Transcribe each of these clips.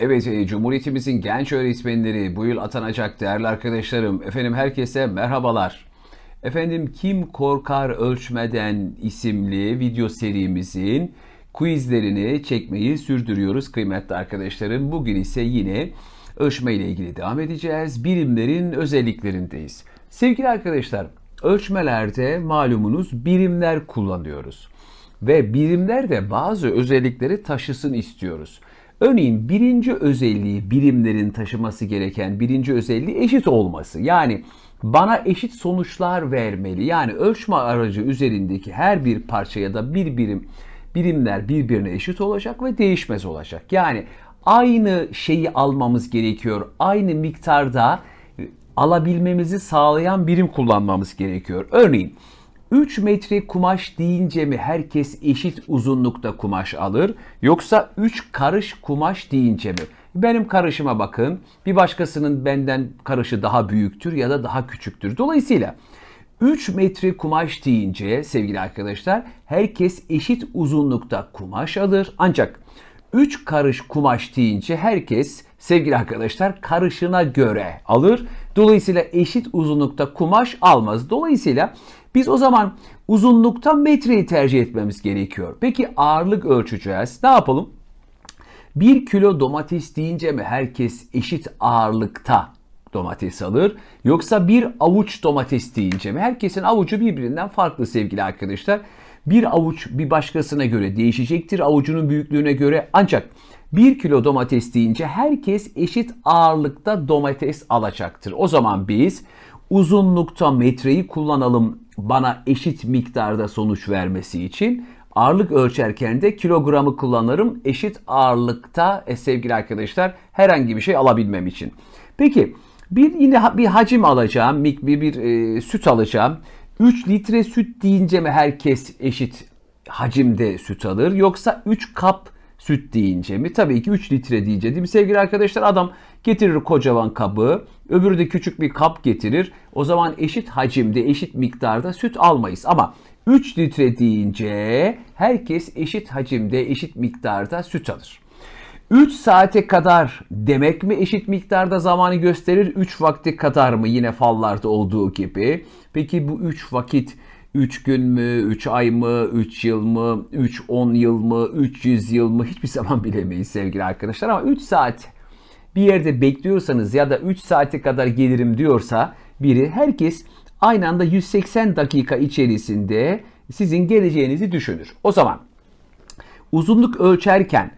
Evet, e, Cumhuriyetimizin genç öğretmenleri bu yıl atanacak değerli arkadaşlarım. Efendim herkese merhabalar. Efendim Kim Korkar Ölçmeden isimli video serimizin quizlerini çekmeyi sürdürüyoruz kıymetli arkadaşlarım. Bugün ise yine ölçme ile ilgili devam edeceğiz. Birimlerin özelliklerindeyiz. Sevgili arkadaşlar, ölçmelerde malumunuz birimler kullanıyoruz. Ve birimler bazı özellikleri taşısın istiyoruz. Örneğin birinci özelliği birimlerin taşıması gereken birinci özelliği eşit olması. Yani bana eşit sonuçlar vermeli. Yani ölçme aracı üzerindeki her bir parça ya da bir birim birimler birbirine eşit olacak ve değişmez olacak. Yani aynı şeyi almamız gerekiyor. Aynı miktarda alabilmemizi sağlayan birim kullanmamız gerekiyor. Örneğin 3 metre kumaş deyince mi herkes eşit uzunlukta kumaş alır yoksa 3 karış kumaş deyince mi? Benim karışıma bakın. Bir başkasının benden karışı daha büyüktür ya da daha küçüktür. Dolayısıyla 3 metre kumaş deyince sevgili arkadaşlar herkes eşit uzunlukta kumaş alır. Ancak 3 karış kumaş deyince herkes sevgili arkadaşlar karışına göre alır. Dolayısıyla eşit uzunlukta kumaş almaz. Dolayısıyla biz o zaman uzunlukta metreyi tercih etmemiz gerekiyor. Peki ağırlık ölçeceğiz. Ne yapalım? 1 kilo domates deyince mi herkes eşit ağırlıkta domates alır? Yoksa bir avuç domates deyince mi? Herkesin avucu birbirinden farklı sevgili arkadaşlar. Bir avuç bir başkasına göre değişecektir avucunun büyüklüğüne göre ancak 1 kilo domates deyince herkes eşit ağırlıkta domates alacaktır. O zaman biz uzunlukta metreyi kullanalım bana eşit miktarda sonuç vermesi için. Ağırlık ölçerken de kilogramı kullanırım eşit ağırlıkta e, sevgili arkadaşlar herhangi bir şey alabilmem için. Peki bir yine bir hacim alacağım, bir, bir, bir e, süt alacağım. 3 litre süt deyince mi herkes eşit hacimde süt alır yoksa 3 kap süt deyince mi? Tabii ki 3 litre deyince değil mi sevgili arkadaşlar? Adam getirir kocaman kabı, öbürü de küçük bir kap getirir. O zaman eşit hacimde, eşit miktarda süt almayız. Ama 3 litre deyince herkes eşit hacimde, eşit miktarda süt alır. 3 saate kadar demek mi eşit miktarda zamanı gösterir? 3 vakti kadar mı yine fallarda olduğu gibi? Peki bu 3 vakit 3 gün mü, 3 ay mı, 3 yıl mı, 3 10 yıl mı, 300 yıl mı hiçbir zaman bilemeyiz sevgili arkadaşlar ama 3 saat bir yerde bekliyorsanız ya da 3 saate kadar gelirim diyorsa biri herkes aynı anda 180 dakika içerisinde sizin geleceğinizi düşünür. O zaman uzunluk ölçerken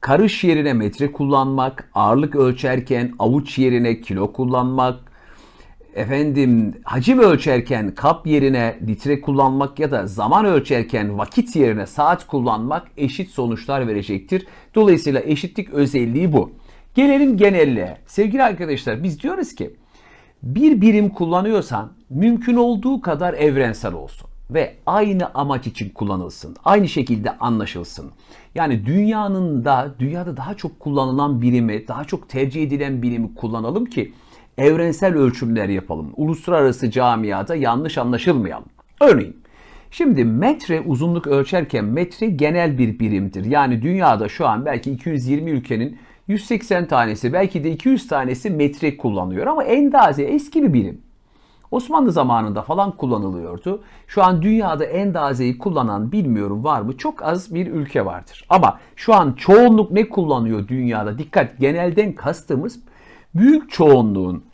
karış yerine metre kullanmak, ağırlık ölçerken avuç yerine kilo kullanmak, efendim hacim ölçerken kap yerine litre kullanmak ya da zaman ölçerken vakit yerine saat kullanmak eşit sonuçlar verecektir. Dolayısıyla eşitlik özelliği bu. Gelelim genelliğe. Sevgili arkadaşlar biz diyoruz ki bir birim kullanıyorsan mümkün olduğu kadar evrensel olsun ve aynı amaç için kullanılsın. Aynı şekilde anlaşılsın. Yani dünyanın da dünyada daha çok kullanılan birimi, daha çok tercih edilen birimi kullanalım ki evrensel ölçümler yapalım. Uluslararası camiada yanlış anlaşılmayalım. Örneğin Şimdi metre uzunluk ölçerken metre genel bir birimdir. Yani dünyada şu an belki 220 ülkenin 180 tanesi belki de 200 tanesi metre kullanıyor ama endaze eski bir birim. Osmanlı zamanında falan kullanılıyordu. Şu an dünyada endazeyi kullanan bilmiyorum var mı? Çok az bir ülke vardır. Ama şu an çoğunluk ne kullanıyor dünyada? Dikkat genelden kastımız büyük çoğunluğun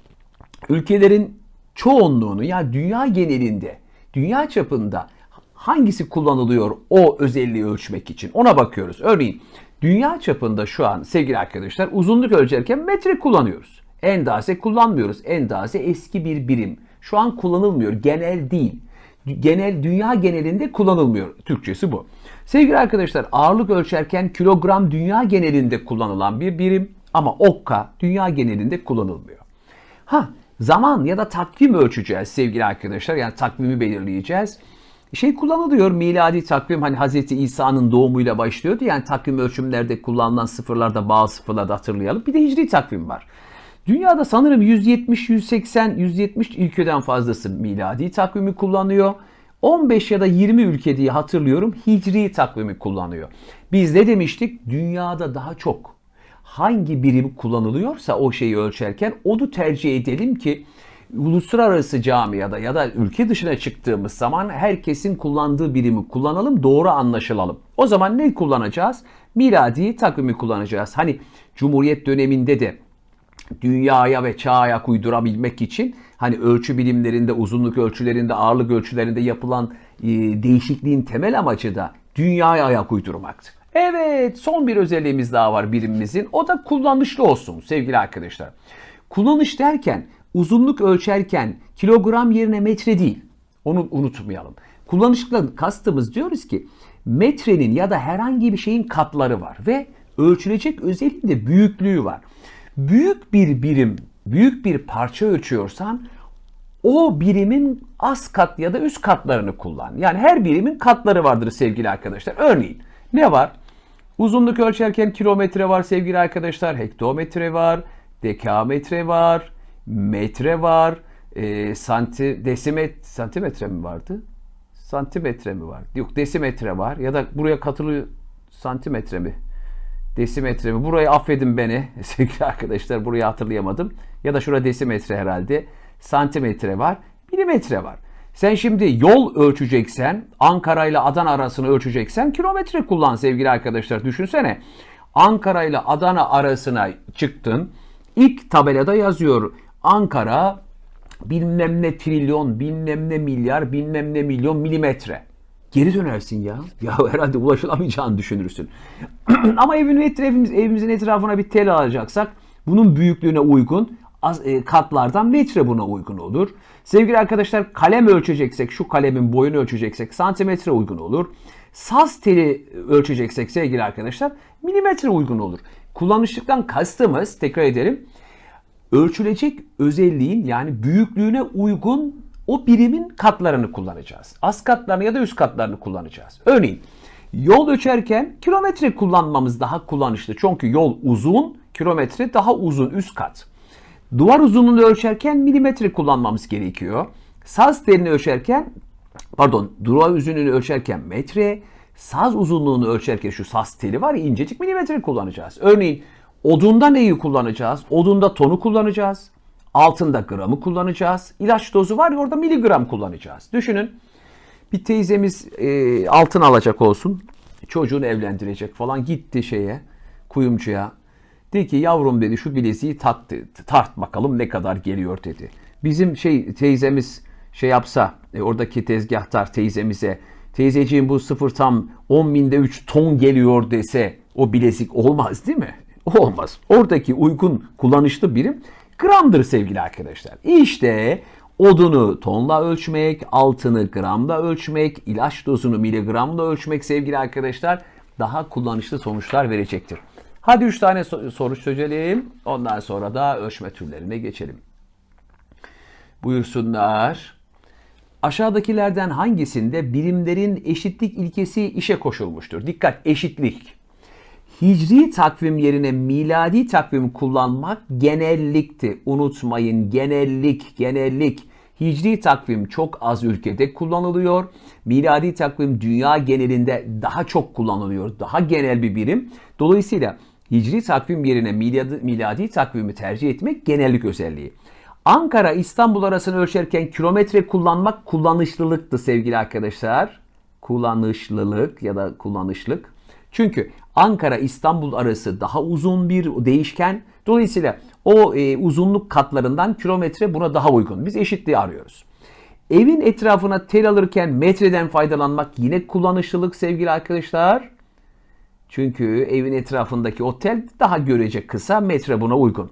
ülkelerin çoğunluğunu yani dünya genelinde, dünya çapında hangisi kullanılıyor o özelliği ölçmek için ona bakıyoruz. Örneğin dünya çapında şu an sevgili arkadaşlar uzunluk ölçerken metre kullanıyoruz. Endaze kullanmıyoruz. Endaze eski bir birim. Şu an kullanılmıyor. Genel değil. Genel dünya genelinde kullanılmıyor. Türkçesi bu. Sevgili arkadaşlar ağırlık ölçerken kilogram dünya genelinde kullanılan bir birim ama okka dünya genelinde kullanılmıyor. Ha zaman ya da takvim ölçeceğiz sevgili arkadaşlar. Yani takvimi belirleyeceğiz. Şey kullanılıyor miladi takvim hani Hz. İsa'nın doğumuyla başlıyordu. Yani takvim ölçümlerde kullanılan sıfırlarda bazı sıfırlarda hatırlayalım. Bir de hicri takvim var. Dünyada sanırım 170, 180, 170 ülkeden fazlası miladi takvimi kullanıyor. 15 ya da 20 ülke diye hatırlıyorum hicri takvimi kullanıyor. Biz ne demiştik? Dünyada daha çok hangi birim kullanılıyorsa o şeyi ölçerken onu tercih edelim ki uluslararası camiada ya da ülke dışına çıktığımız zaman herkesin kullandığı birimi kullanalım, doğru anlaşılalım. O zaman ne kullanacağız? Miladi takvimi kullanacağız. Hani Cumhuriyet döneminde de dünyaya ve çağa ayak uydurabilmek için hani ölçü bilimlerinde, uzunluk ölçülerinde, ağırlık ölçülerinde yapılan e, değişikliğin temel amacı da dünyaya ayak uydurmaktı. Evet, son bir özelliğimiz daha var birimimizin. O da kullanışlı olsun sevgili arkadaşlar. Kullanış derken uzunluk ölçerken kilogram yerine metre değil. Onu unutmayalım. Kullanışlıkla kastımız diyoruz ki metrenin ya da herhangi bir şeyin katları var ve ölçülecek özelliğinde büyüklüğü var. Büyük bir birim, büyük bir parça ölçüyorsan o birimin az kat ya da üst katlarını kullan. Yani her birimin katları vardır sevgili arkadaşlar. Örneğin ne var? Uzunluk ölçerken kilometre var sevgili arkadaşlar. Hektometre var, dekametre var, metre var, e, santi, desimet, santimetre mi vardı? Santimetre mi var? Yok desimetre var ya da buraya katılı santimetre mi? Desimetre mi? Burayı affedin beni sevgili arkadaşlar burayı hatırlayamadım. Ya da şurada desimetre herhalde. Santimetre var, milimetre var. Sen şimdi yol ölçeceksen, Ankara ile Adana arasını ölçeceksen kilometre kullan sevgili arkadaşlar. Düşünsene. Ankara ile Adana arasına çıktın. İlk tabelada yazıyor Ankara bilmem ne trilyon, bilmem ne milyar, bilmem ne milyon milimetre. Geri dönersin ya. Ya herhalde ulaşılamayacağını düşünürsün. Ama evin etrafımız, evimizin etrafına bir tel alacaksak bunun büyüklüğüne uygun e, katlardan metre buna uygun olur. Sevgili arkadaşlar kalem ölçeceksek şu kalemin boyunu ölçeceksek santimetre uygun olur. Saz teli ölçeceksek sevgili arkadaşlar milimetre uygun olur. Kullanışlıktan kastımız tekrar edelim ölçülecek özelliğin yani büyüklüğüne uygun o birimin katlarını kullanacağız. Az katlarını ya da üst katlarını kullanacağız. Örneğin yol ölçerken kilometre kullanmamız daha kullanışlı. Çünkü yol uzun, kilometre daha uzun üst kat. Duvar uzunluğunu ölçerken milimetre kullanmamız gerekiyor. Saz telini ölçerken pardon duvar uzunluğunu ölçerken metre, saz uzunluğunu ölçerken şu saz teli var ya incecik milimetre kullanacağız. Örneğin odunda neyi kullanacağız? Odunda tonu kullanacağız. Altında gramı kullanacağız. İlaç dozu var ya orada miligram kullanacağız. Düşünün bir teyzemiz e, altın alacak olsun. Çocuğunu evlendirecek falan gitti şeye kuyumcuya. Dedi ki yavrum dedi şu bileziği tak. Tart bakalım ne kadar geliyor dedi. Bizim şey teyzemiz şey yapsa e, oradaki tezgahtar teyzemize teyzeciğim bu sıfır tam 10 binde 3 ton geliyor dese o bilezik olmaz değil mi? Olmaz. Oradaki uygun kullanışlı birim gramdır sevgili arkadaşlar. İşte odunu tonla ölçmek, altını gramla ölçmek, ilaç dozunu miligramla ölçmek sevgili arkadaşlar daha kullanışlı sonuçlar verecektir. Hadi 3 tane soru çözelim. Ondan sonra da ölçme türlerine geçelim. Buyursunlar. Aşağıdakilerden hangisinde birimlerin eşitlik ilkesi işe koşulmuştur? Dikkat eşitlik. Hicri takvim yerine miladi takvim kullanmak genellikti. Unutmayın genellik, genellik. Hicri takvim çok az ülkede kullanılıyor. Miladi takvim dünya genelinde daha çok kullanılıyor. Daha genel bir birim. Dolayısıyla Hicri takvim yerine miladi, miladi takvimi tercih etmek genellik özelliği. Ankara İstanbul arasını ölçerken kilometre kullanmak kullanışlılıktı sevgili arkadaşlar. Kullanışlılık ya da kullanışlık. Çünkü Ankara İstanbul arası daha uzun bir değişken. Dolayısıyla o e, uzunluk katlarından kilometre buna daha uygun. Biz eşitliği arıyoruz. Evin etrafına tel alırken metreden faydalanmak yine kullanışlılık sevgili arkadaşlar. Çünkü evin etrafındaki o tel daha görece kısa metre buna uygun.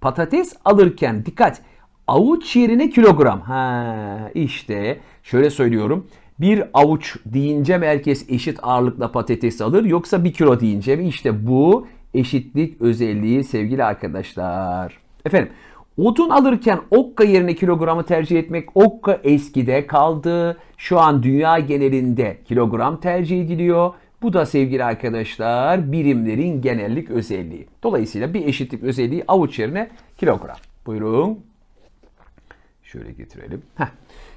Patates alırken dikkat avuç yerine kilogram. Ha işte şöyle söylüyorum. Bir avuç deyince mi herkes eşit ağırlıkla patates alır yoksa bir kilo deyince mi? İşte bu eşitlik özelliği sevgili arkadaşlar. Efendim odun alırken okka yerine kilogramı tercih etmek okka eskide kaldı. Şu an dünya genelinde kilogram tercih ediliyor. Bu da sevgili arkadaşlar birimlerin genellik özelliği. Dolayısıyla bir eşitlik özelliği avuç yerine kilogram. Buyurun. Şöyle getirelim. Heh.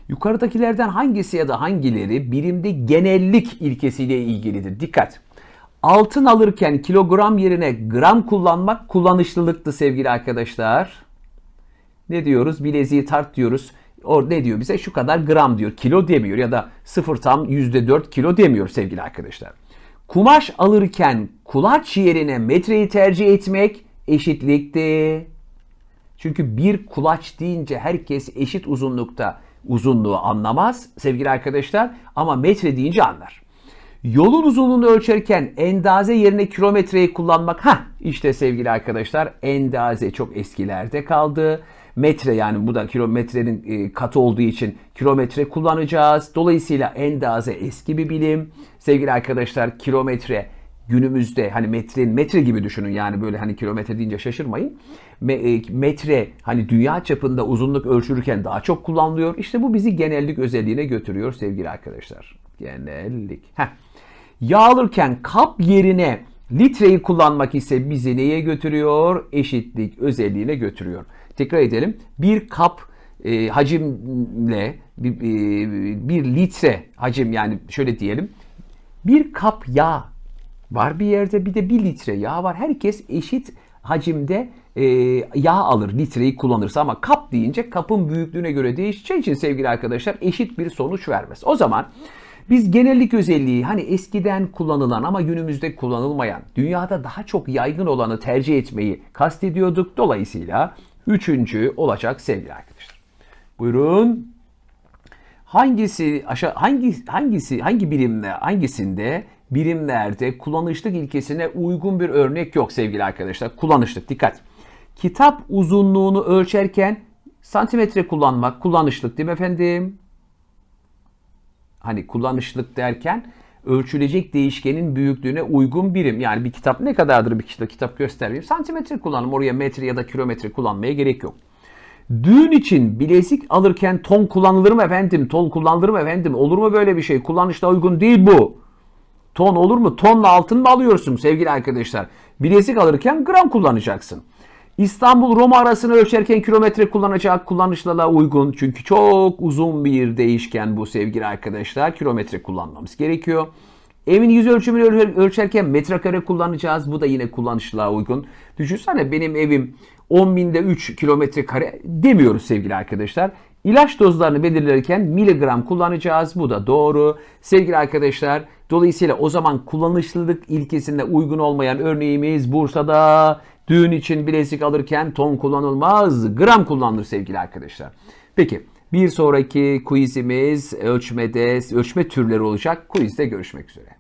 Yukarıdakilerden hangisi ya da hangileri birimde genellik ilkesiyle ilgilidir? Dikkat. Altın alırken kilogram yerine gram kullanmak kullanışlılıktı sevgili arkadaşlar. Ne diyoruz? Bileziği tart diyoruz. O ne diyor bize? Şu kadar gram diyor. Kilo demiyor ya da sıfır tam yüzde dört kilo demiyor sevgili arkadaşlar. Kumaş alırken kulaç yerine metreyi tercih etmek eşitlikti. Çünkü bir kulaç deyince herkes eşit uzunlukta uzunluğu anlamaz sevgili arkadaşlar ama metre deyince anlar. Yolun uzunluğunu ölçerken endaze yerine kilometreyi kullanmak ha işte sevgili arkadaşlar endaze çok eskilerde kaldı. Metre yani bu da kilometrenin e, katı olduğu için kilometre kullanacağız. Dolayısıyla endaze eski bir bilim. Sevgili arkadaşlar kilometre günümüzde hani metrenin metre gibi düşünün yani böyle hani kilometre deyince şaşırmayın. E, metre hani dünya çapında uzunluk ölçülürken daha çok kullanılıyor. İşte bu bizi genellik özelliğine götürüyor sevgili arkadaşlar. Genellik. Heh. Yağ alırken kap yerine litreyi kullanmak ise bizi neye götürüyor? Eşitlik özelliğine götürüyor. Tekrar edelim. Bir kap e, hacimle bir, e, bir litre hacim yani şöyle diyelim. Bir kap yağ var bir yerde bir de bir litre yağ var. Herkes eşit hacimde e, yağ alır litreyi kullanırsa ama kap deyince kapın büyüklüğüne göre değişeceği için sevgili arkadaşlar eşit bir sonuç vermez. O zaman biz genellik özelliği hani eskiden kullanılan ama günümüzde kullanılmayan, dünyada daha çok yaygın olanı tercih etmeyi kastediyorduk. Dolayısıyla üçüncü olacak sevgili arkadaşlar. Buyurun. Hangisi aşağı hangi hangisi hangi birimde hangisinde birimlerde kullanışlık ilkesine uygun bir örnek yok sevgili arkadaşlar. Kullanışlık dikkat. Kitap uzunluğunu ölçerken santimetre kullanmak kullanışlık değil mi efendim? Hani kullanışlık derken ölçülecek değişkenin büyüklüğüne uygun birim. Yani bir kitap ne kadardır bir kitap, kitap göstereyim. Santimetre kullanım. Oraya metre ya da kilometre kullanmaya gerek yok. Düğün için bilezik alırken ton kullanılır mı efendim? Ton kullanılır mı efendim? Olur mu böyle bir şey? Kullanışla uygun değil bu. Ton olur mu? Tonla altın mı alıyorsun sevgili arkadaşlar? Bilezik alırken gram kullanacaksın. İstanbul-Roma arasını ölçerken kilometre kullanacak kullanışlılığa uygun. Çünkü çok uzun bir değişken bu sevgili arkadaşlar. Kilometre kullanmamız gerekiyor. Evin yüz ölçümünü ölçerken metrekare kullanacağız. Bu da yine kullanışlığa uygun. Düşünsene benim evim 10 binde 3 kilometre kare demiyoruz sevgili arkadaşlar. İlaç dozlarını belirlerken miligram kullanacağız. Bu da doğru. Sevgili arkadaşlar dolayısıyla o zaman kullanışlılık ilkesine uygun olmayan örneğimiz Bursa'da düğün için bilezik alırken ton kullanılmaz gram kullanılır sevgili arkadaşlar. Peki bir sonraki quizimiz ölçmede ölçme türleri olacak. Quizde görüşmek üzere.